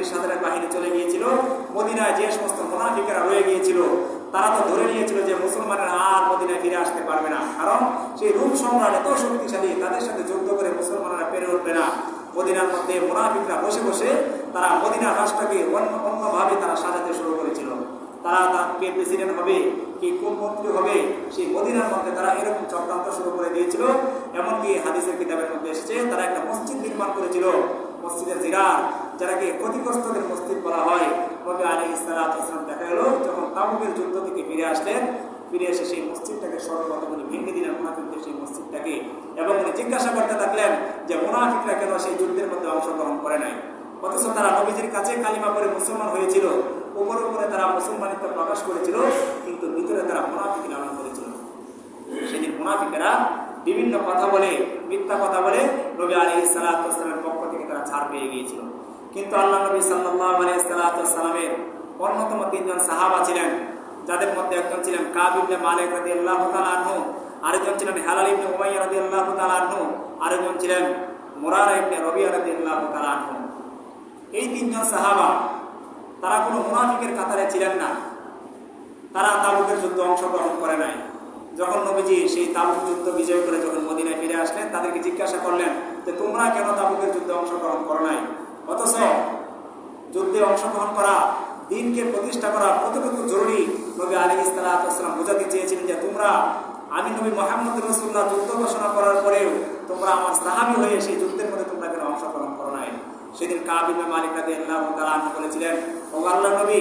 নবীর সাথে বাহিনী চলে গিয়েছিল। মদিনায় যে সমস্ত মোনাফিকেরা রয়ে গিয়েছিল, তারা তো ধরে নিয়েছিল যে মুসলমানেরা আর মদিনায় ফিরে আসতে পারবে না। কারণ সেই রূপ সম্রাট এত শক্তিশালী, তাদের সাথে যুদ্ধ করে মুসলমানরা পেরে উঠবে না। মদিনার মধ্যে মোনাফিকরা বসে বসে তারা মদিনার রাষ্ট্রকে অন্য অন্যভাবে তারা সাজাতে শুরু করেছিল। তার কে প্রেসিডেন্ট হবে, কে কোন মন্ত্রী হবে, সেই মদিনার মধ্যে তারা এরকম চক্রান্ত শুরু করে দিয়েছিল। এমনকি হাদিসের কিতাবের মধ্যে এসেছে, তারা একটা মসজিদ নির্মাণ করেছিল। মসজিদের জিরার যারাকে ক্ষতিগ্রস্তদের মসজিদ বলা হয়, নবী আলী ইসলাম দেখা গেল, যখন তাবুকের যুদ্ধ থেকে ফিরে আসলেন, ফিরে এসে সেই মসজিদটাকে সর্বপ্রথম ভেঙে দিলেন মুনাফিকদের সেই মসজিদটাকে। এবং উনি জিজ্ঞাসা করতে থাকলেন যে, মুনাফিকরা কেন সেই যুদ্ধের মধ্যে অংশগ্রহণ করে নাই? অথচ তারা নবীজির কাছে কালিমা করে মুসলমান হয়েছিল। উপরে উপরে তারা মুসলমানিত্ব প্রকাশ করেছিল, কিন্তু ভিতরে তারা মুনাফিক লালন করেছিল। সেদিন মুনাফিকেরা বিভিন্ন কথা বলে, মিথ্যা কথা বলে নবী আলী সালাতামের পক্ষ ছাড় পেয়ে গিয়েছিল। কিন্তু আল্লাহ নবী সাল্লাহ আলী অন্যতম তিনজন সাহাবা ছিলেন, যাদের মধ্যে একজন ছিলেন কাব ইবনে মালিক রাদি আল্লাহ তালু আরেকজন ছিলেন হেলাল ইবনে উমাইয়া রাদি আল্লাহ তালু আরেকজন ছিলেন মোরারা ইবনে রবিয়া রাদি আল্লাহ তালু এই তিনজন সাহাবা, তারা কোনো মুনাফিকের কাতারে ছিলেন না। তারা তাবুকের যুদ্ধে অংশগ্রহণ করে নাই। যখন নবীজি সেই তাবুক যুদ্ধ বিজয় করে, যখন তাদেরকে জিজ্ঞাসা করলেন যে, তোমরা কেন তাবুকের যুদ্ধে অংশগ্রহণ করো নাই? অথচ যুদ্ধে অংশগ্রহণ করা, দিনকে প্রতিষ্ঠা করা কতটুকু জরুরি? নবী আলী ইসলাম বোঝাতে চেয়েছিলেন যে, তোমরা, আমি নবী মোহাম্মদ রসুল্লাহ যুদ্ধ ঘোষণা করার পরেও তোমরা আমার সাহাবি হয়ে সেই যুদ্ধের মধ্যে তোমরা কেন অংশগ্রহণ করো নাই? সেদিন কাবিবে মালিক রাদি আল্লাহ তালা বলেছিলেন, ও আল্লাহ নবী!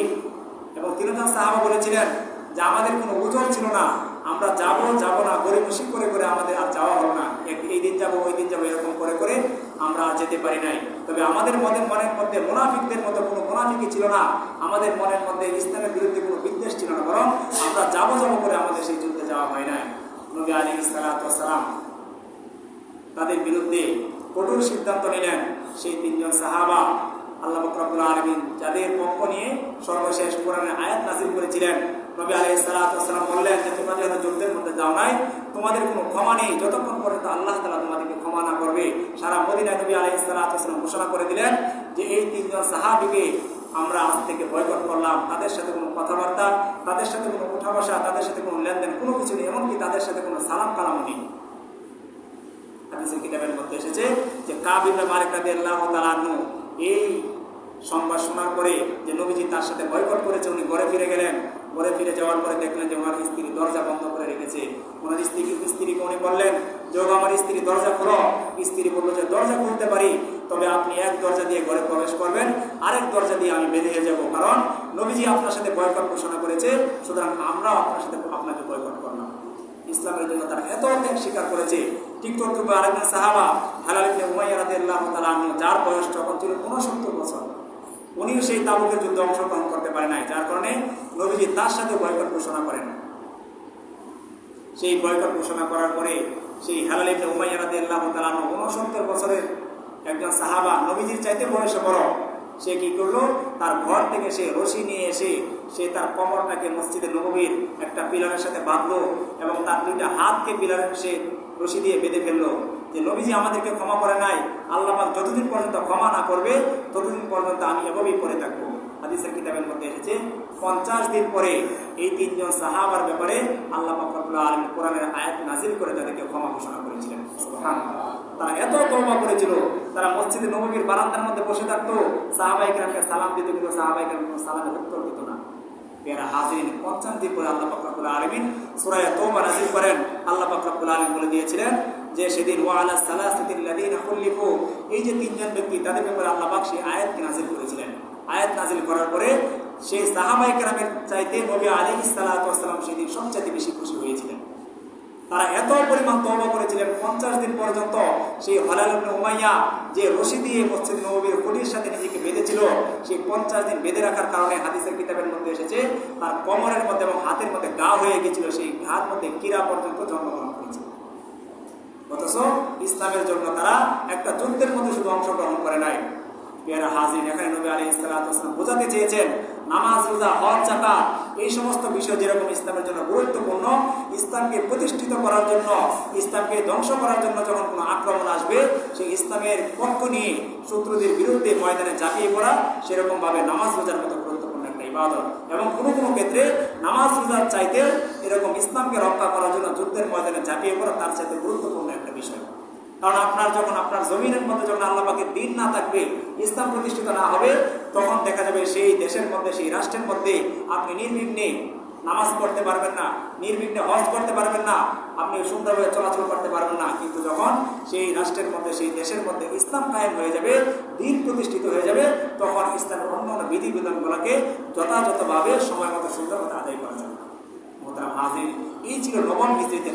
এবং তিনজন সাহাবা বলেছিলেন যে, আমাদের কোনো ওজন ছিল না, আমরা যাব যাব না গরিবসি করে করে আমাদের আর যাওয়া হলো না। এই দিন যাব, ওই দিন যাব, এরকম করে করে আমরা যেতে পারি নাই। তবে আমাদের মনের মনের মধ্যে মোনাফিকদের মতো কোনো মোনাফিকই ছিল না। আমাদের মনের মধ্যে ইসলামের বিরুদ্ধে কোনো বিদ্বেষ ছিল না, বরং আমরা যাব যাব করে আমাদের সেই যুদ্ধে যাওয়া হয় নাই। নবী আলী ইসালাতাম তাদের বিরুদ্ধে কঠোর সিদ্ধান্ত নিলেন। সেই তিনজন সাহাবা আল্লাহ বকরাবুল আলমিন যাদের পক্ষ নিয়ে সর্বশেষ কোরআনের আয়াত নাজির করেছিলেন, নবী আলাই বললেন যে, তোমরা যেহেতু যুদ্ধের মধ্যে যাও নাই, তোমাদের কোনো ক্ষমা নেই। যতক্ষণ পর্যন্ত আল্লাহ তালা তোমাদেরকে ক্ষমা না করবে, সারা মদিনায় নবী আলাই ঘোষণা করে দিলেন যে, এই তিনজন সাহাবিকে আমরা আজ থেকে বয়কট করলাম। তাদের সাথে কোনো কথাবার্তা, তাদের সাথে কোনো উঠা বসা তাদের সাথে কোনো লেনদেন, কোনো কিছু নেই। এমনকি তাদের সাথে কোনো সালাম কালামও নেই। হাদিসের কিতাবের মধ্যে এসেছে যে কাবিল্লা মালিক রাদি আল্লাহ তালানু এই সংবাদ শোনার পরে যে নবীজি তার সাথে বয়কট করেছে, উনি ঘরে ফিরে গেলেন। ঘরে ফিরে যাওয়ার পরে দেখলেন যে ওনার স্ত্রী দরজা বন্ধ করে রেখেছে। ওনার স্ত্রীকে স্ত্রীকে উনি বললেন যে আমার স্ত্রী, দরজা খোলো। স্ত্রী বলল যে, দরজা খুলতে পারি, তবে আপনি এক দরজা দিয়ে ঘরে প্রবেশ করবেন, আরেক দরজা দিয়ে আমি বেরিয়ে যাব। কারণ নবীজি আপনার সাথে বয়কট ঘোষণা করেছে, সুতরাং আমরাও আপনার সাথে আপনাকে বয়কট করলাম। ইসলামের জন্য তারা এত ত্যাগ স্বীকার করেছে। ঠিক তদ্রুপে আরেকজন সাহাবা, হালাল ইবনে উমাইয়া রাদিয়াল্লাহু তাআলা যার বয়স তখন ছিল 69 বছর। উনিও সেই তাবুকের যুদ্ধে অংশগ্রহণ করতে পারে নাই, যার কারণে নবীজি তার সাথে বয়কট ঘোষণা করেন। সেই বয়কট ঘোষণা করার পরে সেই হালাল ইবনে উমাইয়া রাদিয়াল্লাহু তাআলা 69 বছরের একজন সাহাবা, নবীজির চাইতে বয়সে বড়, সে কি করল? তার ঘর থেকে সে রশি নিয়ে এসে সে তার কমরটাকে মসজিদে নবীর একটা পিলারের সাথে বাঁধলো এবং তার দুইটা হাতকে পিলারের সে রশি দিয়ে বেঁধে ফেলল। যে নবীজি আমাদেরকে ক্ষমা করে নাই, আল্লাহ যতদিন পর্যন্ত ক্ষমা না করবে, ততদিন পর্যন্ত আমি এভাবেই পরে থাকব। হাদিসের কিতাবের মধ্যে এসেছে, পঞ্চাশ দিন পরে এই তিনজন সাহাবার ব্যাপারে আল্লাহ আলম কোরআনের আয়াত নাজিল করে তাদেরকে ক্ষমা ঘোষণা করেছিলেন। তারা এত তৌবা করেছিল, তারা মসজিদে নবীর বারান্দার মধ্যে বসে থাকতো সাহাবাই গ্রামকে সালাম দিত, কিন্তু সাহাবাই গ্রাম কোনো সালামের উত্তর দিত না। পরে আল্লাহ করেছিলেন। আয়াত নাজিল করার পরে সেই সাহাবাই গ্রামের চাইতে নবী আলী সালাতাম সেদিন সবচাইতে বেশি খুশি হয়েছিলেন। তারা এত পরিমাণ তওবা করেছিলেন, পঞ্চাশ দিন পর্যন্ত সেই হলাল উমাইয়া যে রশি দিয়ে মসজিদ নবীর খুঁটির সাথে নিজেকে বেঁধেছিল, সেই পঞ্চাশ দিন বেঁধে রাখার কারণে হাদিসের কিতাবের মধ্যে এসেছে, তার কমরের মধ্যে এবং হাতের মধ্যে গা হয়ে গেছিল সেই ঘাত মধ্যে কীরা পর্যন্ত জন্মগ্রহণ করেছিল। অথচ ইসলামের জন্য তারা একটা যুদ্ধের মধ্যে শুধু অংশগ্রহণ করে নাই পেয়ারা হাজির। এখানে নবী আলী বোঝাতে চেয়েছেন, নামাজ, রোজা, হজ জাকাত এই সমস্ত বিষয় যেরকম ইসলামের জন্য গুরুত্বপূর্ণ, ইসলামকে প্রতিষ্ঠিত করার জন্য, ইসলামকে ধ্বংস করার জন্য যখন কোনো আক্রমণ আসবে, সেই ইসলামের পক্ষ নিয়ে শত্রুদের বিরুদ্ধে ময়দানে ঝাঁপিয়ে পড়া সেরকম ভাবে নামাজ, রোজার মতো গুরুত্বপূর্ণ একটা ইবাদত। এবং কোনো কোনো ক্ষেত্রে নামাজ, রোজার চাইতে এরকম ইসলামকে রক্ষা করার জন্য যুদ্ধের ময়দানে ঝাঁপিয়ে পড়া, তার চাইতে গুরুত্বপূর্ণ একটা বিষয়। কারণ আপনার যখন আপনার জমিনের মধ্যে যখন আল্লাহ পাকের দিন না থাকবে, ইসলাম প্রতিষ্ঠিত না হবে, তখন দেখা যাবে সেই দেশের মধ্যে, সেই রাষ্ট্রের মধ্যে আপনি নির্বিঘ্নে নামাজ পড়তে পারবেন না, নির্বিঘ্নে হজ করতে পারবেন না, আপনি সুন্দরভাবে চলাচল করতে পারবেন না। কিন্তু যখন সেই রাষ্ট্রের মধ্যে, সেই দেশের মধ্যে ইসলাম কায়েম হয়ে যাবে, দিন প্রতিষ্ঠিত হয়ে যাবে, তখন ইসলামের অন্য অন্য বিধিবিধানগুলোকে যথাযথভাবে সময় মতো সুন্দরভাবে আদায় করা যাবে। মোহতারাম হাজির, এই ছিল নবম হিজড়িতে